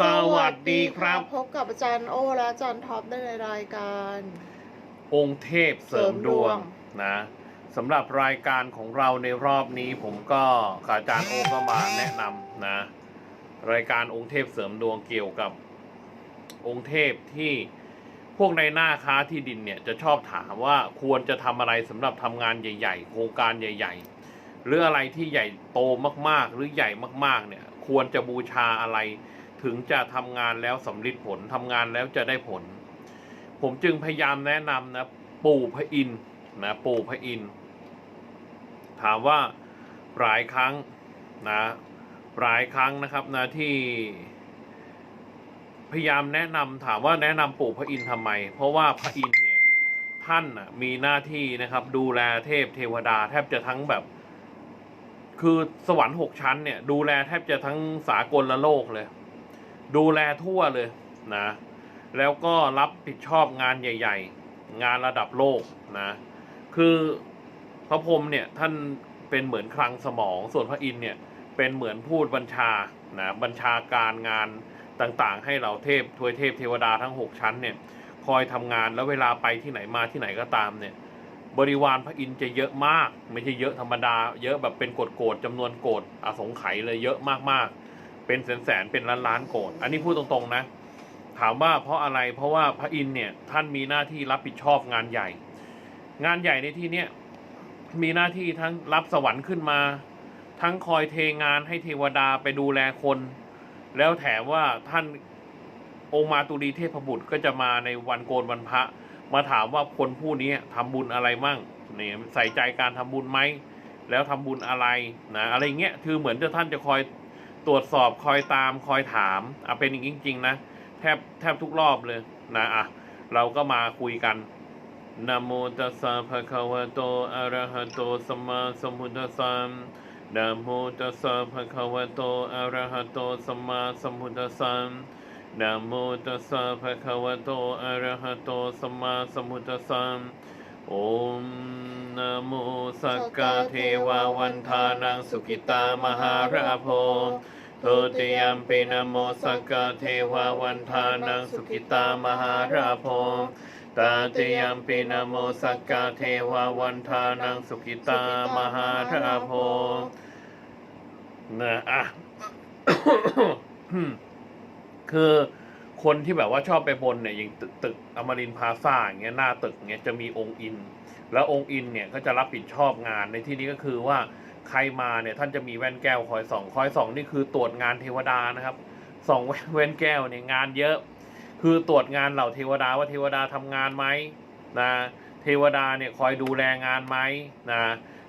สวัสดีครับ พบกับอาจารย์โอและอาจารย์ท็อปได้ในรายการ องค์เทพเสริมดวงนะสำหรับรายการของเราในรอบนี้ผมก็กับอาจารย์โอก็มาแนะนำนะ รายการองค์เทพเสริมดวงเกี่ยวกับ องค์เทพที่พวกในหน้าค้าที่ดินเนี่ยจะชอบถามว่าควรจะทำอะไรสำหรับทำงานใหญ่ ๆ โครงการใหญ่ ๆ หรืออะไรที่ใหญ่โตมากๆ หรือใหญ่มากๆเนี่ยควรจะบูชาอะไร ถึงจะทำงานแล้วสำลิดผลทำงานแล้วจะได้ผล ผมจึงพยายามแนะนำนะปู่พระอินนะปู่พระอินถามว่าหลายครั้งนะหลายครั้งนะครับนะที่พยายามแนะนำถามว่าแนะนำปู่พระอินทำไม เพราะว่าพระอินเนี่ยท่านน่ะมีหน้าที่นะครับ ดูแลเทพเทวดาแทบจะทั้งแบบ คือสวรรค์หกชั้นเนี่ย ดูแลแทบจะทั้งสากลละโลกเลย ดูแลทั่วเลยนะ แล้วก็รับผิดชอบงานใหญ่ ๆ งานระดับโลกนะ คือพระพรหมเนี่ยท่านเป็นเหมือนคลังสมอง ส่วนพระอินทร์เนี่ยเป็นเหมือนพูดบัญชานะบัญชาการงานต่างๆ ให้เราเทพทวยเทพเทวดาทั้งหกชั้นเนี่ยคอยทำงานแล้วเวลาไปที่ไหนมาที่ไหนก็ตามเนี่ยบริวารพระอินทร์จะเยอะมาก ไม่ใช่เยอะธรรมดา เยอะแบบเป็นโกดโกดจำนวนโกดอสงไขยเลยเยอะมากๆ เป็นแสนแสนๆเป็นล้านล้านๆโกดอันนี้พูดตรงๆนะ ถามว่าเพราะอะไรเพราะว่าพระอินทร์เนี่ยท่านมีหน้าที่รับผิดชอบงานใหญ่ งานใหญ่ในที่เนี้ยมีหน้าที่ทั้งรับสวรรค์ขึ้นมา ทั้งคอยเทงานให้เทวดาไปดูแลคน แล้วแถมว่าท่านองค์มาตุลีเทพบุตรก็จะมาในวันโกนวันพระ มาถามว่าคนผู้นี้ทำบุญอะไรมั่งเนี่ยใส่ใจการทำบุญไหมแล้วทำบุญอะไรนะอะไรเงี้ยคือเหมือนจะท่านจะคอย ตรวจสอบคอยตามคอยถามอะเป็นอย่างจริง ๆ นะ แทบแทบทุกรอบเลยนะอะเราก็มาคุยกันนะโมตัสสะภะคะวะโตอะระหะโตสัมมาสัมพุทธัสสะนะโมตัสสะภะคะวะโตอะระหะโตสัมมาสัมพุทธัสสะนะโมตัสสะภะคะวะโตอะระหะโตสัมมาสัมพุทธัสสะโอมนะโมสักกะเทวาวันทานังสุกิตามหาราโพ ทติยมปินโมสักกะเทวาวันทานังสุขิตามหาราโพตาติยมปินโมสักกะเทวาวันทานังสุขิตามหาราโพนะอะคือคนที่แบบว่าชอบไปบนเนี่ยอย่างตึกตึกอมรินทร์พาซ่าอย่างเงี้ยหน้าตึกเงี้ยจะมีองค์อิน แล้วองค์อินเนี่ยก็จะรับผิดชอบงานในที่นี้ก็คือว่า ใครมาเนี่ยท่านจะมีแว่นแก้วคอยส่องคอยส่องนี่คือตรวจงานเทวดานะครับส่องแว่นแว่นแก้วเนี่ยงานเยอะ คือตรวจงานเหล่าเทวดาว่าเทวดาทำงานไหมนะเทวดาเนี่ยคอยดูแลงานไหมนะ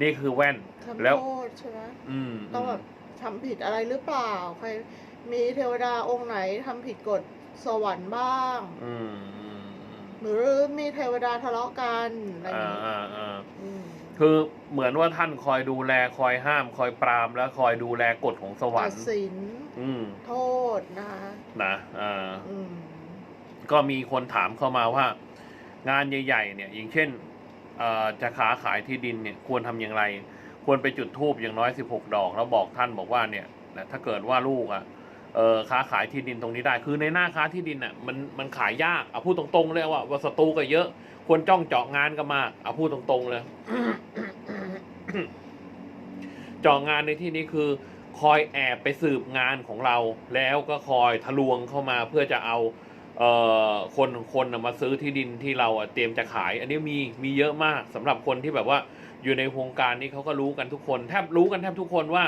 นี่คือแว่นทำแล้วโทษใช่ไหมอืมต้องแบบทำผิดอะไรหรือเปล่าใครมีเทวดาองค์ไหนทำผิดกฎสวรรค์บ้างอืมอืมอืมหรือมีเทวดาทะเลาะกันอะไรอย่างอ่านี้อ่าอ่าอืม คือเหมือนว่าท่านคอยดูแลคอยห้าม คอยปรามและคอยดูแลกฎของสวรตัรดค์ สินอืม โทษนะคะนะอ่า อืม ก็มีคนถามเข้ามาว่า งานใหญ่ ๆ เนี่ย อย่างเช่นเอ่อจะค้าขายที่ดินเนี่ยควรทำอย่างไร ควรไปจุดธูปอย่างน้อย 16 ดอก แล้วบอกท่านบอกว่าเนี่ยนะถ้าเกิดว่าลูกอะเออค้าขายที่ดินตรงนี้ได้ คือในหน้าค้าที่ดินอะมันมันขายยากเอาพูดตรงๆเลยว่าว่าศัตรูก็เยอะ คนจ้องเจาะงานก็มากเอาพูดตรงๆเลยเจาะงานในที่นี้คือ คอยแอบไปสืบงานของเรา แล้วก็คอยทะลวงเข้ามาเพื่อจะเอาเอ่อคนคนมาซื้อที่ดินที่เราเตรียมจะขาย อันนี้มีมีเยอะมากสำหรับคนที่แบบว่าอยู่ในวงการนี้เขาก็รู้กันทุกคน แทบรู้กันแทบทุกคนว่า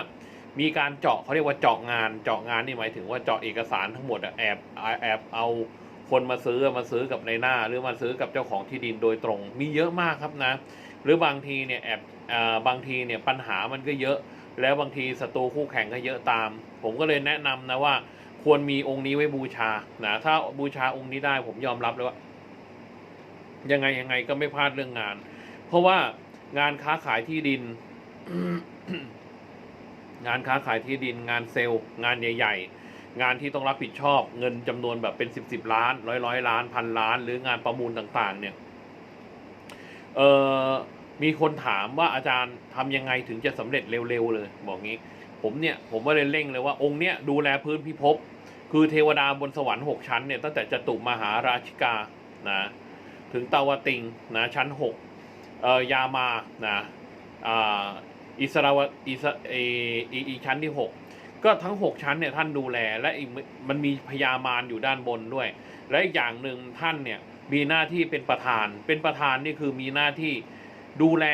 มีการเจาะเขาเรียกว่าเจาะงาน เจาะงานนี่หมายถึงว่าเจาะเอกสารทั้งหมดอะแอบแอบเอา คนมาซื้อมาซื้อกับในหน้า หรือมาซื้อกับเจ้าของที่ดินโดยตรง มีเยอะมากครับนะ หรือบางทีเนี่ยแอบอ่าบางทีเนี่ยปัญหามันก็เยอะ แล้วบางทีศัตรูคู่แข่งก็เยอะตาม ผมก็เลยแนะนำนะว่า ควรมีองค์นี้ไว้บูชานะถ้าบูชาองค์นี้ได้ผมยอมรับเลยว่า ยังไงยังไงก็ไม่พลาดเรื่องงาน เพราะว่างานค้าขายที่ดิน งานค้าขายที่ดิน งานเซลล์ งานใหญ่ ๆ งานที่ต้องรับผิดชอบเงินจำนวนแบบเป็นสิบสิบล้านร้อยร้อยล้านพันล้าน หรืองานประมูลต่างๆ เนี่ยเออมีคนถามว่าอาจารย์ทำยังไงถึงจะสำเร็จเร็วๆเลย บอกงี้ ผมเนี่ยผมว่าเลยเร่งเลยว่าองค์เนี้ยดูแลพื้นพิภพคือเทวดาบนสวรรค์หกชั้นเนี่ยตั้งแต่จตุมหาราชิกานะถึงตาวติงนะชั้นหกเอ่อยามานะอ่าอิสราวอิสเออีอีชั้นที่หก ก็ทั้งหกชั้นเนี่ยท่านดูแลและอีกมันมีพญามารอยู่ด้านบนด้วย และอีกอย่างหนึ่งท่านเนี่ยมีหน้าที่เป็นประธาน เป็นประธานนี่คือมีหน้าที่ดูแล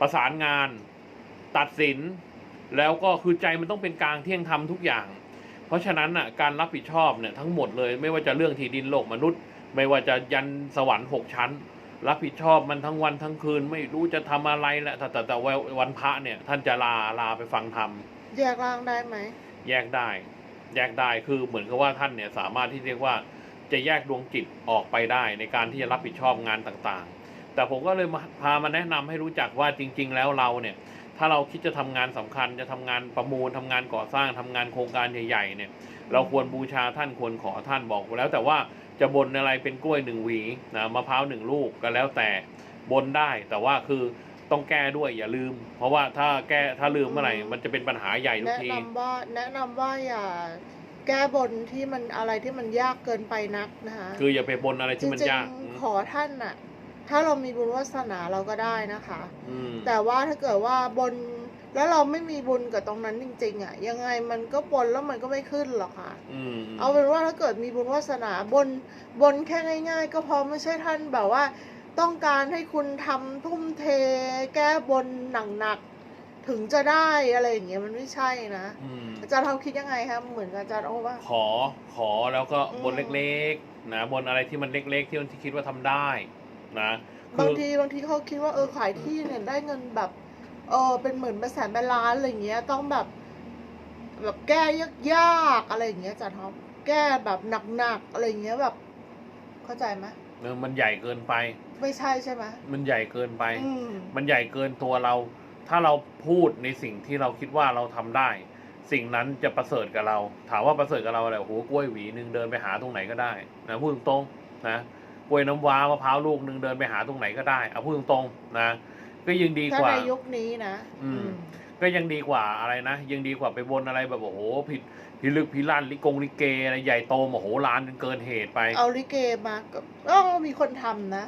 ประสานงาน ตัดสิน แล้วก็คือใจมันต้องเป็นกลางเที่ยงธรรมทุกอย่าง เพราะฉะนั้นอะการรับผิดชอบเนี่ยทั้งหมดเลย ไม่ว่าจะเรื่องที่ดินโลกมนุษย์ ไม่ว่าจะยันสวรรค์หกชั้น รับผิดชอบมันทั้งวันทั้งคืน ไม่รู้จะทำอะไรแหละแต่แต่แต่วันพระเนี่ยท่านจะลาลาไปฟังธรรม แยกร่างได้ไหม แยกได้ แยกได้คือเหมือนกับว่าท่านเนี่ยสามารถที่เรียกว่าจะแยกดวงจิตออกไปได้ในการที่จะรับผิดชอบงานต่างๆ แต่ผมก็เลยมาพามาแนะนำให้รู้จักว่าจริง ๆ แล้วเราเนี่ย ถ้าเราคิดจะทำงานสำคัญจะทำงานประมูลทำงานก่อสร้างทำงานโครงการใหญ่ๆเนี่ย เราควรบูชาท่านควรขอท่านบอกแล้ว แต่ว่าจะบนอะไรเป็นกล้วยหนึ่งหวีนะมะพร้าวหนึ่งลูกก็แล้วแต่บนได้แต่ว่าคือ ต้องแก้ด้วยอย่าลืม เพราะว่าถ้าแก้ถ้าลืมเมื่อไหร่มันจะเป็นปัญหาใหญ่ทุกแนะที นำว่าแนะนำว่าอย่าแก้บนที่มันอะไรที่มันยากเกินไปนักนะคะ คืออย่าไปบนอะไรจที่มันริงยากๆขอท่านน่ะ ถ้าเรามีบุญวาสนาเราก็ได้นะคะ อืมแต่ว่าถ้าเกิดว่าบนแล้วเราไม่มีบุญกับตรงนั้นจริงๆอะ ยังไงมันก็บนแล้วมันก็ไม่ขึ้นหรอกค่ะ อืมเอาเป็นว่าถ้าเกิดมีบุญวาสนาบนบนแค่ง่าย ๆ ก็พอไม่ใช่ท่านแบบว่า ต้องการให้คุณทำทุ่ม เทแก้บนหนักๆถึงจะได้อะไรอย่างเงี้ยมันไม่ใช่นะ อืมอาจารย์เราคิดยังไงครับเหมือนกับอาจารย์โอ้ว่าขอขอแล้วก็อืมบนเล็กๆ นะบนอะไรที่มันเล็ก ๆ ที่มันที่คิดว่าทำได้นะคืบางอ ทีบางทีเขาคิดว่าเออขายที่เนี่ยได้เงินแบบเออเป็นหมื่นเป็นแสนเป็นล้านอะไรอย่างเงี้ยต้องแบบแบบแก้ยากๆอะไรอย่างเงี้ยอาจารย์ท็อปแก้แบบหนักๆอะไรอย่างเงี้ยแบบ เข้าใจไหม เออมันใหญ่เกินไป ไม่ใช่ใช่ไหมมันใหญ่เกินไป อืมมันใหญ่เกินตัวเรา ถ้าเราพูดในสิ่งที่เราคิดว่าเราทำได้ สิ่งนั้นจะประเสริฐกับเรา ถามว่าประเสริฐกับเราอะไรโอ้โหกล้วยหวีหนึ่งเดินไปหาตรงไหนก็ได้นะพูดตรงๆนะกล้วยน้ำว้ามะพร้าวลูกหนึ่งเดินไปหาตรงไหนก็ได้เอาพูดตรงๆนะก็ยังดีถ้ากว่า ในยุคนี้นะอืม ก็ยังดีกว่าอะไรนะ ยังดีกว่าไปบนอะไรแบบโอ้โหผิดพิลึกพิลั่นลิกงลิเกอะไรใหญ่โตมโหฬารจนเกินเหตุไป เอาลิเกมาก็ก็มีคนทำนะ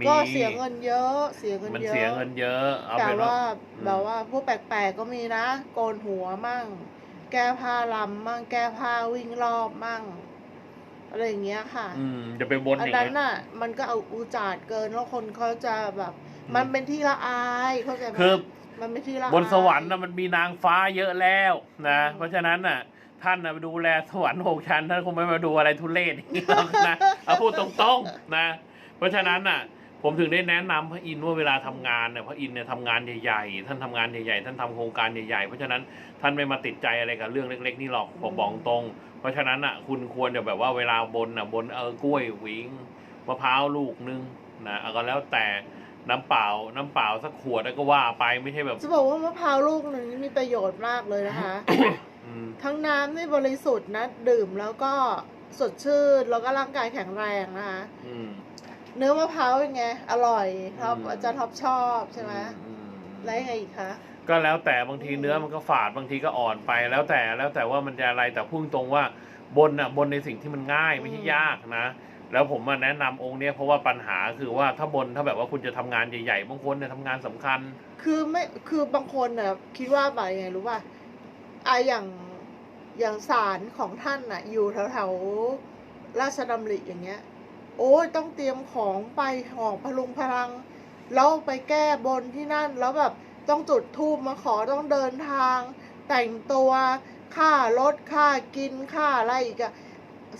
มีก็เสียเงินเยอะ เสียเงินมันเยอะเสียเงินเยอะ เอาแต่เป็นว่าว่าอืมแบบว่าพวกแปลกๆก็มีนะ โกนหัวมั่ง แก้ผ้าลำมั่ง แก้ผ้าวิ่งรอบมั่ง อะไรอย่างเงี้ยค่ะ อืมจะไปบนอัอนย่างนั้นเงี้ยน่ะ มันก็เอาอุจาดเกินแล้วคนเขาจะแบบ มันเป็นที่ละอายเข้าใจไหมคือมันเป็นที่ละอาย บนสวรรค์นะมันมีนางฟ้าเยอะแล้วนะ อืม เพราะฉะนั้นน่ะ ท่านนะไปดูแลสวรรค์หกชั้นท่านคงไม่มาดูอะไรทุเรศอย่างนี้หรอกนะเอาพูดตรงๆนะ เพราะฉะนั้นน่ะ ผมถึงได้แนะนำพระอินทร์ว่าเวลาทำงานเนี่ยพระอินทร์เนี่ยทำงานใหญ่ๆท่านทำงานใหญ่ๆท่านทำโครงการใหญ่ๆเพราะฉะนั้นท่านไม่มาติดใจอะไรกับเรื่องเล็ก ๆ นี่หรอกผมบอกตรง เพราะฉะนั้นอะคุณควรจะแบบว่าเวลาบนอะบนเออกล้วยหวิงมะพร้าวลูกนึงนะเอาก็แล้วแต่น้ำเปล่า น้ำเปล่าสักขวดแล้วก็ว่าไปไม่ใช่แบบจะบอกว่ามะพร้าวลูกหนึ่งนี่มีประโยชน์มากเลยนะคะอืมทั้งน้ำนี่บริสุทธิ์นะ ดื่มแล้วก็สดชื่นแล้วก็ร่างกายแข็งแรงนะคะอืม เนื้อมะพร้าวเป็นไง อร่อยท็อปอืมอาจารย์ท็อปชอบใช่ไหมอืมอืมแล้วยังไงอีกคะก็แล้วแต่บางทีอืมเนื้อมันก็ฝาดบางทีก็อ่อนไป แล้วแต่แล้วแต่ว่ามันจะอะไรแต่พุ่งตรงว่าบนอะบนในสิ่งที่มันง่ายไม่ใช่ยากนะ แล้วผมมาแนะนำองค์เนี้ยเพราะว่าปัญหาคือว่าถ้าบนถ้าแบบว่าคุณจะทำงานใหญ่ๆบางคนเนี่ยทำงานสำคัญ คือไม่คือบางคนน่ะคิดว่าแบบยังไงรู้ป่ะอะอย่างอย่างศาลของท่านน่ะ อยู่แถวแถวๆราชดำริอย่างเงี้ย โอ้ยต้องเตรียมของไปหอบพลุงพลัง แล้วไปแก้บนที่นั่น แล้วแบบต้องจุดธูปมาขอต้องเดินทาง แต่งตัวค่ารถค่ากินค่าอะไรอีกอะ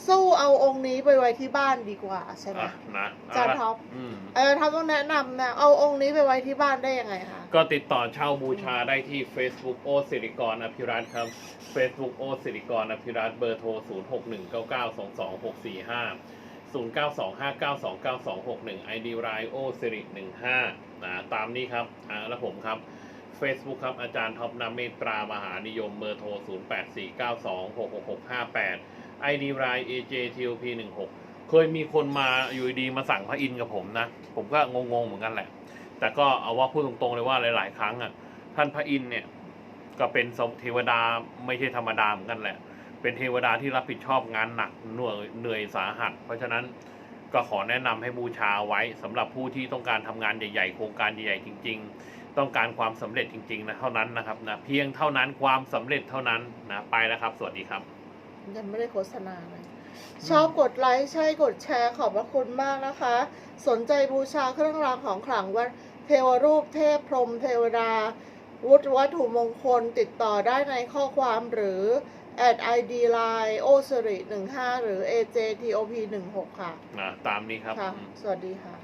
สู้เอาองค์นี้ไปไว้ที่บ้านดีกว่าใช่ไหมอะนะจานเละท็อปอืมเออท็อปต้องแนะนำนะเอาองค์นี้ไปไว้ที่บ้านได้ยังไงคะก็ติดต่อเช่าบูชาได้ที่ Facebook โอสิริกรอภิรัตน์ครับ Facebook โอสิริกรอภิรัตน์เบอร์โทร 0 0 9 2 5 9 2 9 2 6 1 ID รายโอสิริ15นะตามนี้ครับอ่าแล้วผมครับ Facebook ครับ อาจารย์ท็อปนาเมตตามหานิยมเบอร์โทร 0 8 4 9 2 6 6 6 5 8 ID ราย AJTOP 16เคยมีคนมาอยู่ดีมาสั่งพระอินกับผมนะ ผมก็งงๆเหมือนกันแหละ แต่ก็เอาว่าพูดตรงๆเลยว่าหลาย ๆ ครั้งอะท่านพระอินเนี่ยก็เป็นสมเทวดาไม่ใช่ธรรมดาเหมือนกันแหละ เป็นเทวดาที่รับผิดชอบงานหนักเหนื่อยเหนื่อยสาหัส เพราะฉะนั้นก็ขอแนะนำให้บูชาไว้สำหรับผู้ที่ต้องการทำงานใหญ่ๆ โครงการใหญ่ๆจริง ๆ ต้องการความสำเร็จจริงๆนะเท่านั้นนะครับนะเพียงเท่านั้นความสำเร็จเท่านั้นนะไปแล้วครับ สวัสดีครับ ยังไม่ได้โฆษณาเลยชอบกดไลค์ใช่กดแชร์ขอบพระคุณมากนะคะ สนใจบูชาเครื่องรางของขลังวัดเทวรูปเทพพรหมเทวดา วุฒิวัตถุมงคลติดต่อได้ในข้อความหรือ at id line โอสริ15หรือ ajtop 16ค่ะ นะตามนี้ครับค่ะ อืม สวัสดีค่ะ